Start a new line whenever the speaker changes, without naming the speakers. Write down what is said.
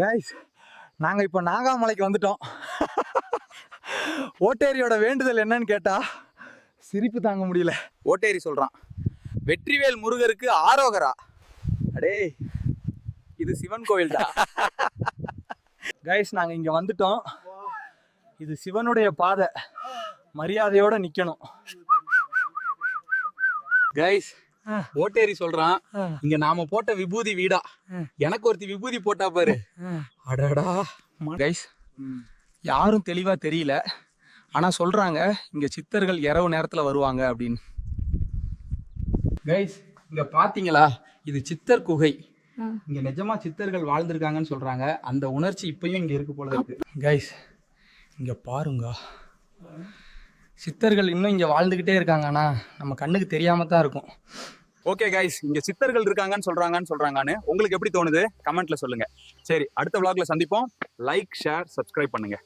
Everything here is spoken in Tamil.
கைஸ் நாங்கள் இப்போ நாகாமலைக்கு வந்துட்டோம். ஓட்டேரியோட வேண்டுதல் என்னன்னு கேட்டால் சிரிப்பு தாங்க முடியல.
ஓட்டேரி சொல்கிறான் வெற்றிவேல் முருகருக்கு ஆரோகரா? அடே இது சிவன் கோயில்டா.
கைஸ் நாங்கள் இங்கே வந்துட்டோம். இது சிவனுடைய பாதை. மரியாதையோடு நிற்கணும்
கைஸ் ஓட்டேரி சொல்றான் இங்க நாம போட்ட விபூதி வீடா. எனக்கு ஒருத்தி விபூதி போட்டா பாரு. அடடா. கைஸ் யாரும் தெளிவா தெரியல. ஆனா சொல்றாங்க இங்க சித்தர்கள் இரவு நேரத்துல வருவாங்க அப்படின்னு. கைஸ் இங்க பாத்தீங்களா? இது சித்தர் குகை. இங்க நிஜமா சித்தர்கள் வாழ்ந்திருக்காங்கன்னு சொல்றாங்க. அந்த உணர்ச்சி இப்பயும் இங்க இருக்கு போல இருக்கு.
கைஸ் இங்கே பாருங்க. சித்தர்கள் இன்னும் இங்கே வாழ்ந்துக்கிட்டே இருக்காங்கன்னா நம்ம கண்ணுக்கு தெரியாம தான் இருக்கும்.
ஓகே கைஸ் இங்க சித்தர்கள் இருக்காங்கன்னு சொல்றாங்கன்னு சொல்றாங்கன்னு உங்களுக்கு எப்படி தோணுது? கமெண்ட்ல சொல்லுங்க. சரி அடுத்த விளாக்ல சந்திப்போம். லைக் ஷேர் சப்ஸ்கிரைப் பண்ணுங்க.